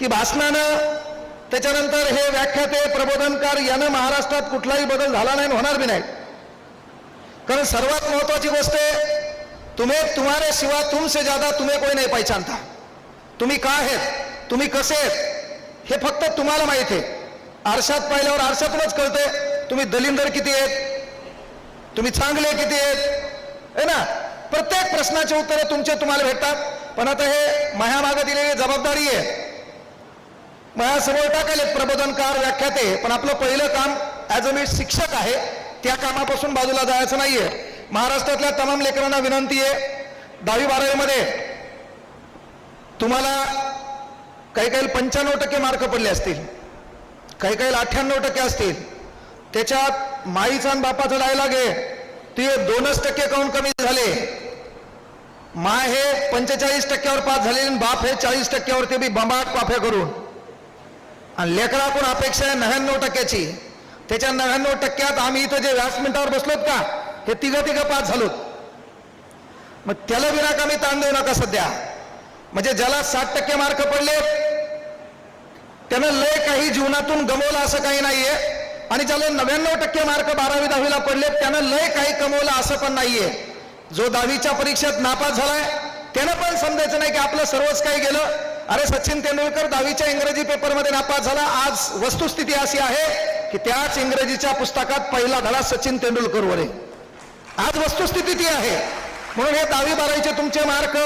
की भाषणानं त्याच्यानंतर हे व्याख्याते प्रबोधनकार यानं महाराष्ट्रात कुठलाही बदल झाला नाही होणार बी नाही. कारण सर्वात महत्वाची गोष्ट आहे तुम्ही तुम्हारे शिवा तुमसे ज्यादा तुम्ही कोणी नाही पहिचानता. तुम्ही का आहेत? तुम्ही कसे आहेत? हे फक्त तुम्हाला माहिती आहे. आरशात पाहिल्यावर आरशातूनच कळते तुम्ही दलिंदर किती आहेत? तुम्ही चांगले किती आहेत? है ना? प्रत्येक प्रश्नाचे उत्तरे तुमचे तुम्हाला भेटतात. पण आता हे मायामागं दिलेली जबाबदारी आहे. माझ्यासमोर टाकायले प्रबोधनकार व्याख्याते पण आपलं पहिलं काम ॲज अ मी शिक्षक आहे त्या कामापासून बाजूला जायचं नाहीये. महाराष्ट्रातल्या तमाम लेकरांना विनंती आहे दहावी बारावीमध्ये तुम्हाला काही काही पंच्याण्णव टक्के मार्क पडले असतील काही काही अठ्ठ्याण्णव टक्के असतील. त्याच्यात माईचा आणि बापाचा डायलॉग आहे. ते दोनच टक्के काऊन कमी झाले. माय हे पंचेचाळीस टक्क्यावर पास झाले आणि बाप हे चाळीस टक्क्यावर ते बी बंबाट पाफे करून. आणि लेकराकडून अपेक्षा आहे नव्याण्णव टक्क्याची. त्याच्या नव्याण्णव टक्क्यात आम्ही इथं जे व्यासपीठावर बसलोत का हे तिघं तिघं पास झालोत. मग त्याला विनाकामी ताण देऊ नका सध्या. म्हणजे ज्याला साठ टक्के मार्क पडले त्यानं लय काही जीवनातून गमवलं असं काही नाहीये. आणि ज्याला नव्याण्णव टक्के मार्क बारावी दहावीला पडले त्यानं लय काही कमवलं असं पण नाहीये. जो दहावीच्या परीक्षेत नापास झालाय त्यानं पण समजायचं नाही की आपलं सर्वच काही गेलं. अरे सचिन तेंडुलकर दहावीच्या इंग्रजी पेपरमध्ये नापास झाला. आज वस्तुस्थिती अशी आहे की त्याच इंग्रजीच्या पुस्तकात पहिला धडा सचिन तेंडुलकरवर आहे. आज वस्तुस्थिती ती आहे. म्हणून हे दहावी बारावीचे तुमचे मार्क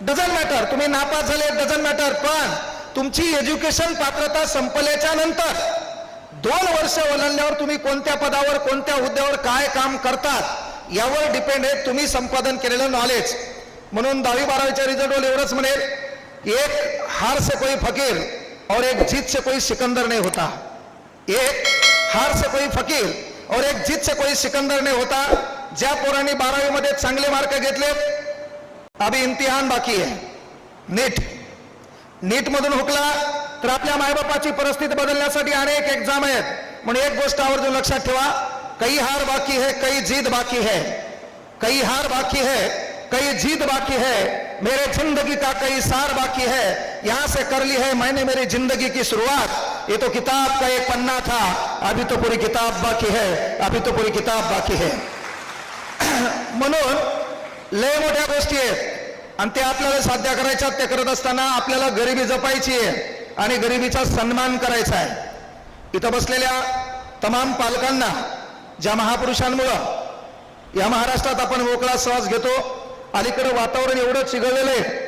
डझन मॅटर तुम्ही नापास झाले डझन मॅटर पण तुमची एज्युकेशन पात्रता संपल्याच्या नंतर दोन वर्ष ओलांडल्यावर तुम्ही कोणत्या पदावर कोणत्या हुद्द्यावर काय काम करतात यावर डिपेंड आहे. तुम्ही संपादन केलेलं नॉलेज म्हणून दहावी बारावीच्या रिझल्टवर एवढंच म्हणेल एक हार से कोई फकीर और एक जीत से कोई सिकंदर नहीं होता। एक हार से कोई फकीर और एक जीत से कोई सिकंदर नहीं होता। ज्या पोरांनी बारावीमध्ये चांगले मार्क घेतले अभी इम्तिहान बाकी आहे नीट। नीट मधून हुकला तर आपल्या मायबापाची परिस्थिती बदलण्यासाठी अनेक एक्झाम आहेत। म्हणून एक गोष्ट आवर्जून लक्षात ठेवा कई हार बाकी है कई जीत बाकी है। कई हार बाकी है कई जीत बाकी है। मेरे जिंदगी का कई सार बाकी है यहां से कर ली है मैंने मेरी जिंदगी की शुरुआत। ये तो किताब का एक पन्ना था अभी तो पूरी किताब बाकी है अभी तो पूरी किताब बाकी है। म्हणून लय मोठ्या गोष्टी आहेत. आणि ते आपल्याला साध्य करायच्या ते करत असताना आपल्याला गरिबी जपायची आहे आणि गरिबीचा सन्मान करायचा आहे. इथं बसलेल्या तमाम पालकांना ज्या महापुरुषांमुळं या महाराष्ट्रात आपण मोकळा श्वास घेतो अलीकडं वातावरण एवढं चिघळलेलं आहे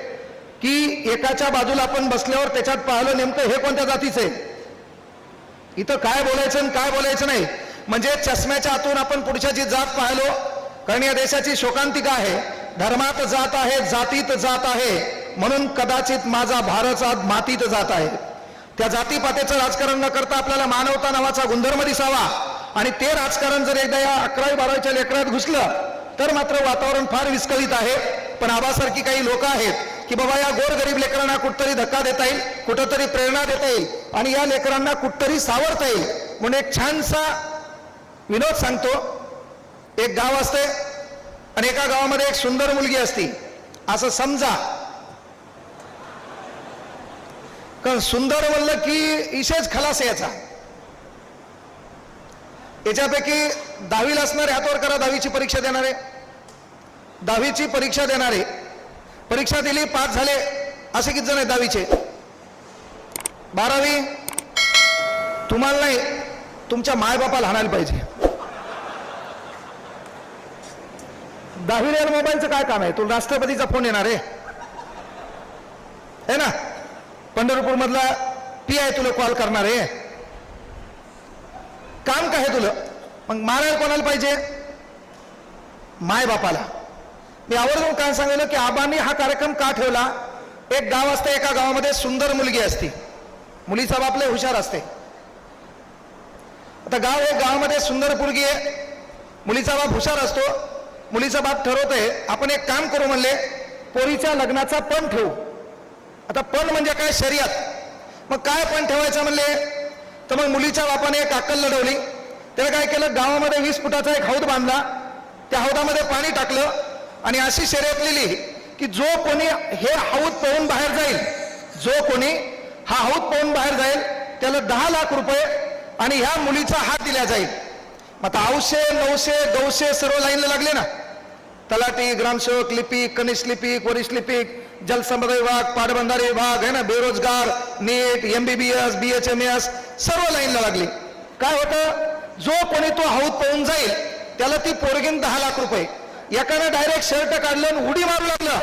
की एकाच्या बाजूला आपण बसल्यावर त्याच्यात पाहिलं नेमकं हे कोणत्या जातीचं आहे? इथं काय बोलायचं आणि काय बोलायचं नाही. म्हणजे चष्म्याच्या आतून आपण पुढच्याची जात पाहिलो कारण या देशाची शोकांतिका आहे धर्मात जात आहे जातीत जात आहे म्हणून कदाचित माझा भारत आज मातीत जात आहे. त्या जातीपातीचं राजकारण न करता आपल्याला मानवता नावाचा गुणधर्म दिसावा. आणि ते राजकारण जर एकदा या अकरावी बारावीच्या लेकरात घुसलं तर मात्र वातावरण फार विस्कळीत आहे. पण आबासारखी काही लोक आहेत की बाबा या गोरगरीब लेकरांना कुठतरी धक्का देता येईल कुठंतरी प्रेरणा देता येईल आणि या लेकरांना कुठतरी सावरता येईल. म्हणून एक छानसा विनोद सांगतो. एक गाव असते आणि एका गावामध्ये एक सुंदर मुलगी असती. असं समजा. कारण सुंदर म्हणलं की इशेच खलास याचा. याच्यापैकी दहावीला असणारे हातवर करा दहावीची परीक्षा देणारे. दहावीची परीक्षा देणारे परीक्षा दिली पास झाले असे किती जण आहेत दहावीचे? बारावी? तुम्हाला नाही तुमच्या मायबापाला हाणायला पाहिजे. दहावीला मोबाईलचं काय काम आहे? तुला राष्ट्रपतीचा फोन येणार आहे. ना? पंढरपूर मधला पी आय तुला कॉल करणार आहे. काम काय आहे तुला? मग मारायला कोणाला पाहिजे? माय बापाला. मी आवर्जून काय सांगितलं की आबांनी हा कार्यक्रम का ठेवला? एक गाव असते एका गावामध्ये सुंदर मुलगी असते. मुलीचा बाप लय हुशार असते. आता गाव हे गावामध्ये सुंदर मुलगी आहे. मुलीचा बाप हुशार असतो. मुलीचा बाप ठरवतोय आपण एक काम करू म्हणले पोरीच्या लग्नाचा पण ठेवू. आता पण म्हणजे काय शर्यत? मग काय पण ठेवायचं म्हणले? तर मग मुलीच्या बापाने एक अक्कल लढवली. त्याने काय केलं? गावामध्ये वीस फुटाचा एक हौद बांधला. त्या हौदामध्ये पाणी टाकलं आणि अशी शर्यत लिहिली की जो कोणी हे हौद पळून बाहेर जाईल जो कोणी हा हौद पाहून बाहेर जाईल त्याला दहा लाख रुपये आणि ह्या मुलीचा हात दिला जाईल. मग आता आठशे नऊशे गौशे सर्व लाईनला लागले ना. तलाटी ग्रामसेवक लिपिक कनिष्ठ लिपिक वरिष्ठ लिपिक जलसंपदा विभाग पाटबंधारे विभाग आहे ना? बेरोजगार NEET MBBS B H M S सर्व लाईनला लागली. काय होतं? जो कोणी तो हौद पाहून जाईल त्याला ती पोरगीन दहा लाख रुपये. एकानं डायरेक्ट शर्ट काढलं उडी मारू लागलं.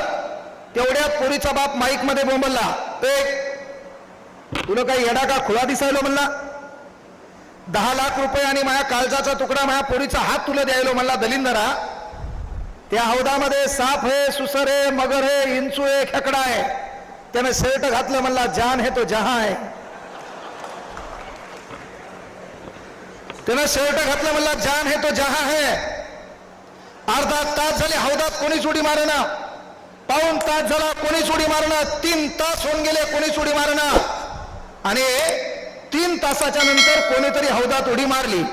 तेवढ्यात पोरीचा बाप माईकमध्ये बोंबलला. एक तुला काही येडा का खुळा दिसायलो म्हणला? दहा लाख रुपये आणि माझ्या काळजाचा तुकडा माझ्या पोरीचा हात तुला द्यायलो म्हणला. दलिंदरा त्या हौदामध्ये साप आहे सुसर आहे मगर आहे इंचू आहे खेकडा आहे. त्याने शर्ट घातलं म्हणला जान हे तो जहा आहे. त्यानं शर्ट घातलं म्हणला जान हे तो जहा है अर्धा तास झाले हौदात कोणीच उडी मारेना पाऊन तास झाला कोणीच उडी मारणार तीन तास होऊन गेले कोणीच उडी मारणार आणि तीन तासाच्या नंतर कोणीतरी हौदात उडी मारली.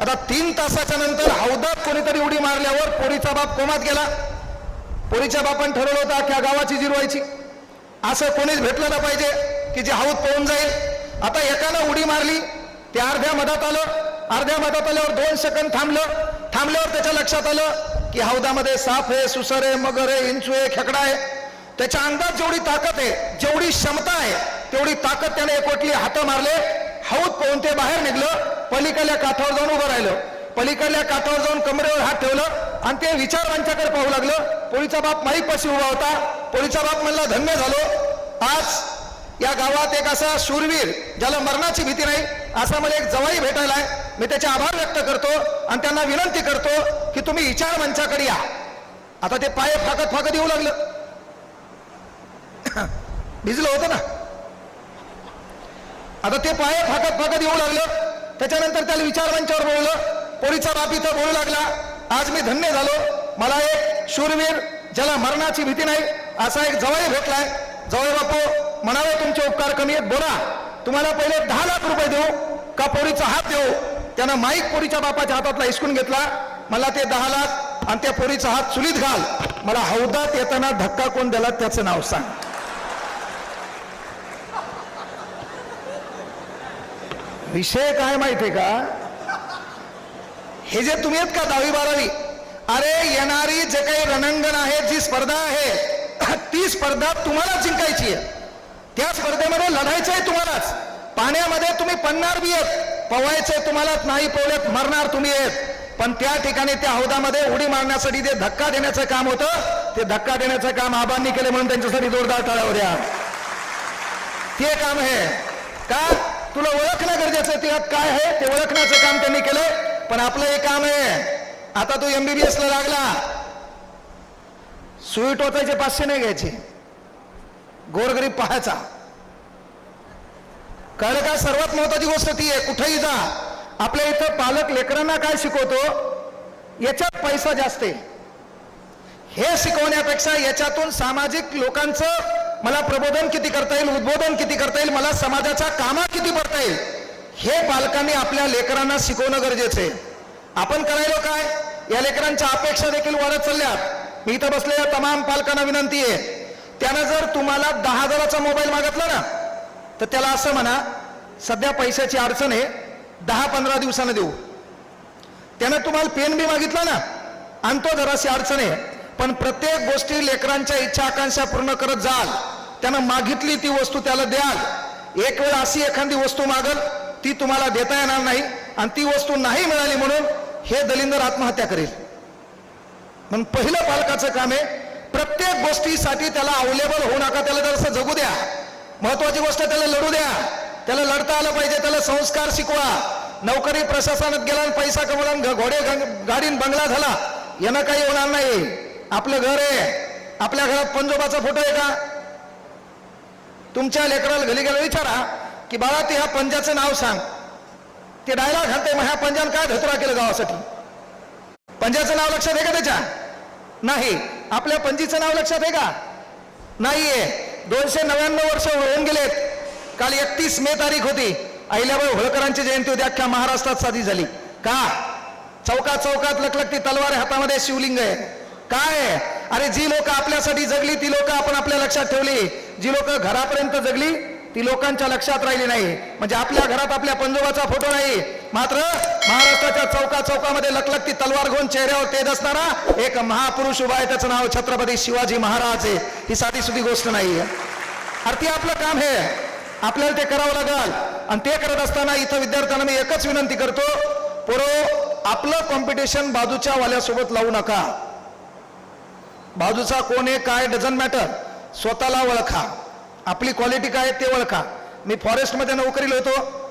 आता तीन तासाच्या नंतर हौदात कोणीतरी उडी मारल्यावर पोरीचा बाप कोमात गेला. पोरीच्या बापान ठरवलं होतं की गावाची जिरवायची. असं कोणीच भेटलं ना पाहिजे की जे हौद पळून जाईल. आता एकानं उडी मारली ते अर्ध्या मधात आलं. अर्ध्या मधात आल्यावर दोन सेकंद थांबलं. थांबल्यावर त्याच्या लक्षात आलं की हौदामध्ये साप आहे सुसर आहे मगर आहे इंचू आहे खेकडा आहे. त्याच्या अंगात जेवढी ताकद आहे जेवढी क्षमता आहे तेवढी ताकद त्याने एकवटली हात मारले. हौद पाहून ते बाहेर निघलं पलीकडल्या काठावर जाऊन उभं राहिलं. पलीकडल्या काठावर जाऊन कमरेवर हात ठेवलं आणि ते विचारवांच्याकडे पाहू लागलं. पोळीचा बाप माईक पाशी उभा होता. पोळीचा बाप म्हणला धन्य झालो. आज या गावात एक असा शूरवीर ज्याला मरणाची भीती नाही असा मला एक जवाई भेटायला आहे. मी त्याचे आभार व्यक्त करतो आणि त्यांना विनंती करतो की तुम्ही विचार मंचाकडे या. आता ते पाय फाकत फाकत येऊ लागलं. भिजलं होतं ना? आता ते पाय फाकत फाकत येऊ लागलं. त्याच्यानंतर त्याला विचार मंचावर बोललं. पोरीचा बाप इथं बोलू लागला. आज मी धन्य झालो. मला एक शूरवीर ज्याला मरणाची भीती नाही असा एक जवळ भेटलाय. जवळ बापू म्हणावे तुमचे उपकार कमी आहेत. बोला. तुम्हाला पहिले दहा लाख रुपये देऊ का पोरीचा हात देऊ? त्यानं माईक पोरीच्या बापाच्या हातातला हिसकून घेतला. मला ते दहा लाख आणि त्या पोरीचा हात चुलीत घाल. मला हौदात येताना धक्का कोण दिला त्याचं नाव सांग. विषय काय माहिती का? हे जे तुम्ही आहेत का दहावी बारावी? अरे येणारी जे काही रणांगण आहे जी स्पर्धा आहे ती स्पर्धा तुम्हाला जिंकायची आहे. त्या स्पर्धेमध्ये लढायचं आहे तुम्हालाच. पाण्यामध्ये तुम्ही पन्नार बी आहेत. पवायचंय तुम्हालाच नाही पोवल्यात मरणार तुम्ही आहेत. पण त्या ठिकाणी त्या हौदामध्ये उडी मारण्यासाठी जे धक्का देण्याचं काम होतं ते धक्का देण्याचं काम आबांनी केले म्हणून त्यांच्यासाठी जोरदार टाळ्या या ते काम आहे. का? तुला ओळखणं गरजेचं आहे त्यात काय आहे ते ओळखण्याचं काम त्यांनी केलंय. पण आपलं हे काम आहे आता तू एमबीबीएस ला लागला. सुई टोचायचे पाचशे नाही घ्यायचे. गोरगरीब पाहायचा. कळलं का? सर्वात महत्वाची गोष्ट ती आहे कुठेही जा. आपल्या इथं पालक लेकरांना काय शिकवतो? याच्यात पैसा जास्त आहे. हे शिकवण्यापेक्षा याच्यातून सामाजिक लोकांचं मला प्रबोधन किती करता येईल उद्बोधन किती करता येईल मला समाजाच्या कामा किती पडता येईल हे पालकांनी आपल्या लेकरांना शिकवणं गरजेचं आहे. आपण करायलो काय? या लेकरांच्या अपेक्षा देखील वाढत चालल्यात. मी इथं बसलेल्या तमाम पालकांना विनंती आहे. त्यानं जर तुम्हाला दहा हजाराचा मोबाईल मागितला ना तर त्याला असं म्हणा सध्या पैशाची अडचण आहे दहा पंधरा दिवसानं देऊ. त्यानं तुम्हाला पेन बी मागितला ना आणतो जराशी अडचण आहे. पण प्रत्येक गोष्टी लेकरांच्या इच्छा आकांक्षा पूर्ण करत जाल. त्यानं मागितली ती वस्तू त्याला द्याल. एक वेळ अशी एखादी वस्तू मागल ती तुम्हाला देता येणार नाही आणि ती वस्तू नाही मिळाली म्हणून हे दलिंदर आत्महत्या करेल. म्हणून पहिलं पालकाचं काम आहे प्रत्येक गोष्टीसाठी त्याला अवेलेबल होऊ नका त्याला जरासं जगू द्या. महत्वाची गोष्ट त्याला लढू द्या. त्याला लढता आलं पाहिजे त्याला संस्कार शिकवा. नोकरी प्रशासनात गेला पैसा कमवला घोडे गाडीन बंगला झाला यानं काही होणार नाही. आपलं घर आहे. आपल्या घरात पंजोबाचा फोटो आहे का? तुमच्या लेकराला घरी गेला विचारा की बाळा ते ह्या पंजाचं नाव सांग. ते डायलॉग घालते मग ह्या पंजान काय धतुरा केलं गावासाठी? पंजाचं नाव लक्षात आहे का त्याच्या? नाही. आपल्या पंजीचं नाव लक्षात आहे का? नाहीये. दोनशे नव्याण्णव वर्ष होऊन गेलेत. काल एकतीस मे तारीख होती. अहिल्याबाई होळकरांची जयंती होती. अख्ख्या महाराष्ट्रात साधी झाली. का? चौकात चौकात लखलखती तलवार हातामध्ये शिवलिंग आहे. काय? अरे जी लोक आपल्यासाठी जगली ती लोक आपण आपल्या लक्षात ठेवली. जी लोक घरापर्यंत जगली ती लोकांच्या लक्षात राहिली नाही. म्हणजे आपल्या घरात आपल्या पंजोबाचा फोटो नाही. मात्र महाराष्ट्राच्या चौका चौकामध्ये लखलखती तलवार घेऊन चेहऱ्यावर तेज असणारा एक महापुरुष उभा आहे. त्याचं नाव छत्रपती शिवाजी महाराज आहे. ही साधी सुधी गोष्ट नाही. अरे ती आपलं काम हे आपल्याला ते करावं लागल. आणि ते करत असताना इथं विद्यार्थ्यांना मी एकच विनंती करतो पोरो आपलं कॉम्पिटिशन बाजूच्या वाल्यासोबत लावू नका. बाजूचा कोण आहे काय डझन मॅटर स्वतःला ओळखा. आपली क्वालिटी काय आहे ते ओळखा. मी फॉरेस्टमध्ये नोकरीला होतो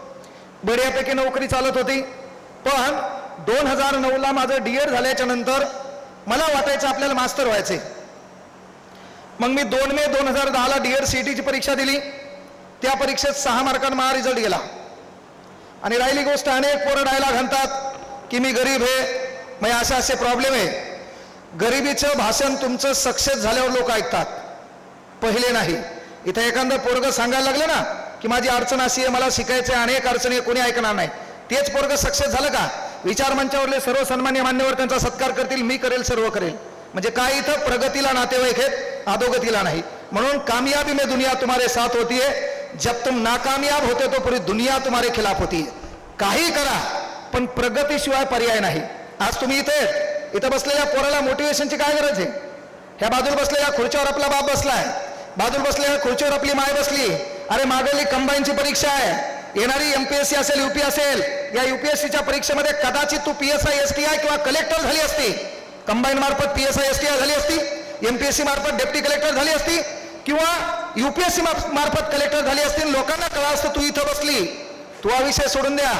बऱ्यापैकी नोकरी चालत होती. पण दोन हजार नऊला माझं डी एड झाल्याच्यानंतर मला वाटायचं आपल्याला मास्तर व्हायचे मग मी दोन मे दोन हजार दहाला डी एड सी टीची परीक्षा दिली. त्या परीक्षेत सहा मार्कांना माझा रिझल्ट गेला. आणि राहिली गोष्ट अनेक पोरं डायला घालतात की मी गरीब आहे मग असे असे प्रॉब्लेम आहे. गरिबीचं भाषण तुमचं सक्सेस झाल्यावर लोक ऐकतात. पहिले नाही. इथं एखादं पोरग सांगायला लागलं ना की माझी अडचण अशी आहे मला शिकायचं अनेक अडचणी कोणी ऐकणार नाही. तेच पोरग सक्सेस झालं का? विचार मंचावरले सर्व सन्मान्य मान्यवर त्यांचा सत्कार करतील मी करेल सर्व करेल. म्हणजे काय इथं? प्रगतीला नातेवाईक आहेत अधोगतीला नाही. म्हणून कामयाबी में दुनिया तुम्हारे साथ होती है. जब तुम नाकामयाब होते तो पूरी दुनिया तुम्हारे खिलाफ होती काही करा पण प्रगतीशिवाय पर्याय नाही. आज तुम्ही इथे इथं बसलेल्या पोराला मोटिवेशनची काय गरज आहे? ह्या बाजूला बसलेल्या खुर्चीवर आपला बाप बसलाय. बाजूला बसलेल्या खुर्चीवर आपली माय बसली. अरे मागली कंबाईनची परीक्षा आहे. येणारी एमपीएससी असेल युपी असेल या युपीएससीच्या परीक्षेमध्ये कदाचित तू पीएसआय एस टी आय किंवा कलेक्टर झाली असती. कंबाईन मार्फत पीएसआय एस टी आय झाली असती. एमपीएससी मार्फत डेप्टी कलेक्टर झाली असती. किंवा युपीएससी मार्फत कलेक्टर झाली असती लोकांना कळा असतं तू इथं बसली. तू हा विषय सोडून द्या.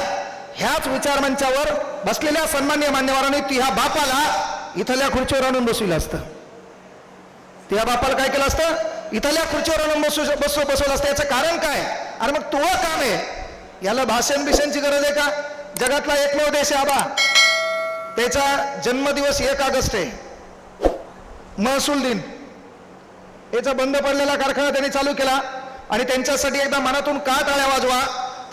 ह्याच विचार मंचावर बसलेल्या सन्मान्य मान्यवरांनी ह्या बापाला इथल्या खुर्चीवर आणून बसविलं असतं. त्या बापाला काय केलं असतं? इथल्या खुर्चीवर आणून बसू बसू बसवलं असतं. याचं कारण काय? अरे मग तो काम आहे. याला भाषण बिषणची गरज आहे का? जगातला एकमेव देश आहे आबा. त्याचा जन्मदिवस एक ऑगस्ट आहे. महसूल दिन. याचा बंद पडलेला कारखाना त्यांनी चालू केला आणि त्यांच्यासाठी एकदा मनातून का टाळ्या वाजवा.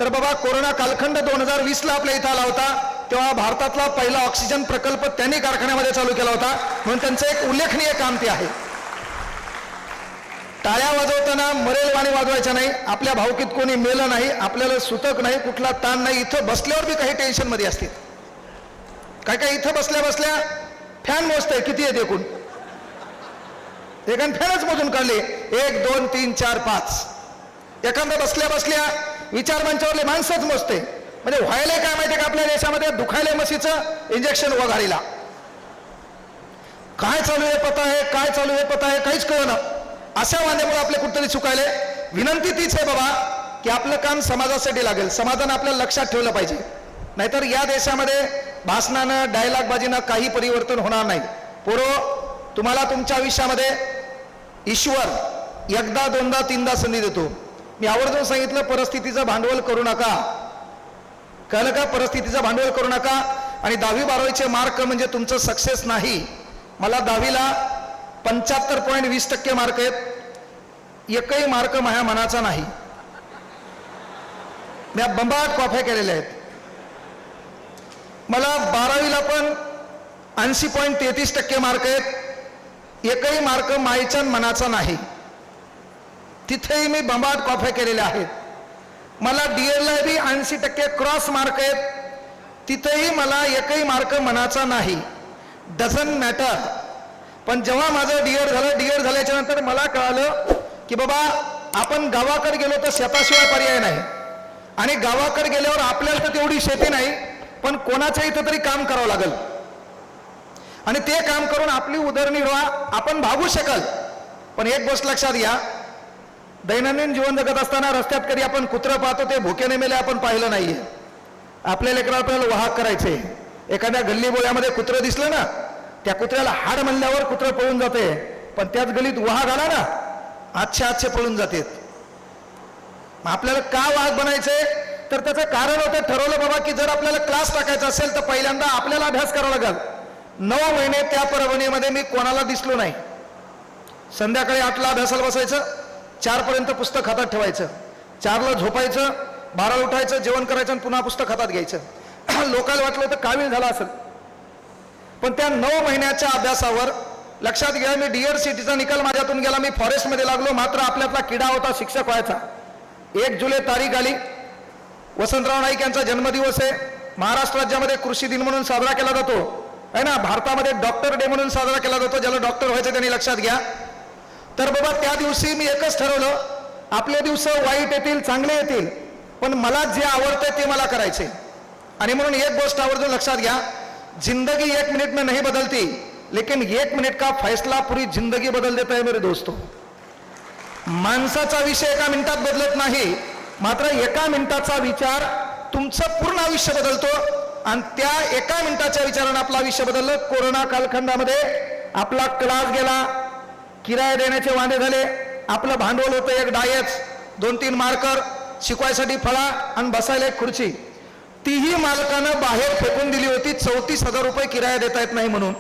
तर बाबा कोरोना कालखंड दोन हजार वीसला आपल्या इथं आला होता. तेव्हा भारतातला पहिला ऑक्सिजन प्रकल्प त्यांनी कारखान्यामध्ये चालू केला होता. म्हणून त्यांचं एक उल्लेखनीय काम ते आहे. टाळ्या वाजवताना मरेल वाणी वाजवायच्या नाही. आपल्या भावकीत कोणी मेलं नाही आपल्याला सुतक नाही कुठला ताण नाही. इथं बसल्यावर बी काही टेन्शनमध्ये असते. काय काय इथं बसल्या बसल्या फॅन मोजतंय किती आहे एकूण एकान फॅनच मोजून काढले. एक दोन तीन चार पाच. एखादा बसल्या बसल्या विचार मंचावरले माणसंच मोजते म्हणजे व्हायला काय माहितीये का आपल्या देशामध्ये? दुखायला मसीचं इंजेक्शन वघारीला. काय चालू आहे पता आहे? काय चालू आहे पता आहे? काहीच कळलं अशा वांद्यामुळे आपले कुठतरी चुकायले विनंती तीच आहे बाबा की आपलं काम समाजासाठी लागेल. समाजानं आपल्याला लक्षात ठेवलं पाहिजे. नाहीतर या देशामध्ये भाषणानं डायलॉगबाजीनं काही परिवर्तन होणार नाही. पोरो तुम्हाला तुमच्या आयुष्यामध्ये ईश्वर एकदा दोनदा तीनदा संधी देतो. मी आवर्जून सांगितलं परिस्थितीचं भांडवल करू नका. कळलं का? परिस्थितीचं भांडवल करू नका. आणि दहावी बारावीचे मार्क म्हणजे तुमचं सक्सेस नाही. मला दहावीला पंच्याहत्तर पॉईंट वीस टक्के मार्क आहेत. एकही मार्क माझ्या मनाचा नाही. मी बंबाट कॉफ्या केलेल्या आहेत. मला बारावीला पण ऐंशी पॉईंट तेहतीस टक्के मार्क आहेत. एकही मार्क माईच्या मनाचा नाही. तिथेही मी बंबाट कॉफ्या केलेल्या आहेत. मला डीएडला बी ऐंशी टक्के क्रॉस मार्क आहेत. तिथंही मला एकही मार्क मनाचा नाही. डझन मॅटर पण जेव्हा माझं डीएड झालं डीएड झाल्याच्यानंतर मला कळालं की बाबा आपण गावाकडे गेलो तर शेताशिवाय पर्याय नाही. आणि गावाकडे गेल्यावर आपल्याला तर तेवढी शेती नाही पण कोणाच्या इथं तरी काम करावं लागल. आणि ते काम करून आपली उदरनिर्वाह आपण भागू शकल. पण एक गोष्ट लक्षात घ्या दैनंदिन जीवन जगत असताना रस्त्यात कधी आपण कुत्रं पाहतो ते भुकेने मेले आपण पाहिलं नाहीये. आपल्या लेकराला आपल्याला वाहक करायचे. एखाद्या गल्ली बोळ्यामध्ये कुत्रं दिसलं ना त्या कुत्र्याला हाड म्हणल्यावर कुत्रं पळून जाते. पण त्याच गल्लीत वाहक आला ना आजचे आजचे पळून जाते आपल्याला का वाहक बनायचे? तर त्याचं कारण होतं ठरवलं बाबा की जर आपल्याला क्लास टाकायचा असेल तर पहिल्यांदा आपल्याला अभ्यास करावा लागेल. नऊ महिने त्या परभणीमध्ये मी कोणाला दिसलो नाही. संध्याकाळी आठला अभ्यासाला बसायचं चारपर्यंत पुस्तक हातात ठेवायचं. चारला झोपायचं बाराला उठायचं जेवण करायचं आणि पुन्हा पुस्तक हातात घ्यायचं. लोकांना वाटलं तर कावीळ झाला असेल. पण त्या नऊ महिन्याच्या अभ्यासावर लक्षात घ्या मी डिअर सिटीचा निकाल माझ्यातून गेला मी फॉरेस्टमध्ये लागलो मात्र आपल्यातला किडा होता शिक्षक व्हायचा. एक जुलै तारीख आली. वसंतराव नाईक यांचा जन्मदिवस आहे. महाराष्ट्र राज्यामध्ये कृषी दिन म्हणून साजरा केला जातो. आहे ना? भारतामध्ये डॉक्टर डे म्हणून साजरा केला जातो ज्याला डॉक्टर व्हायचं त्यांनी लक्षात घ्या. तर बाबा त्या दिवशी मी एकच ठरवलं आपले दिवस वाईट येतील चांगले येतील पण मला जे आवडतं ते मला करायचे आणि म्हणून एक गोष्ट आवर्जून लक्षात घ्या जिंदगी एक मिनिट में नहीं बदलती लेकिन एक मिनिट का फैसला पूरी जिंदगी बदल देता है मेरे दोस्तों. माणसाचा विषय एका मिनिटात बदलत नाही मात्र एका मिनिटाचा विचार तुमचं पूर्ण आयुष्य बदलतो आणि त्या एका मिनिटाच्या विचारानं आपलं आयुष्य बदललं. कोरोना कालखंडामध्ये आपला क्लास गेला किराया देण्याचे वांदे झाले. आपलं भांडवल होतं एक डायच दोन तीन मार्कर शिकवायसाठी फळा आणि बसायला एक खुर्ची. तीही मालकानं बाहेर फेकून दिली होती. चौतीस हजार रुपये किराया देता येत नाही म्हणून.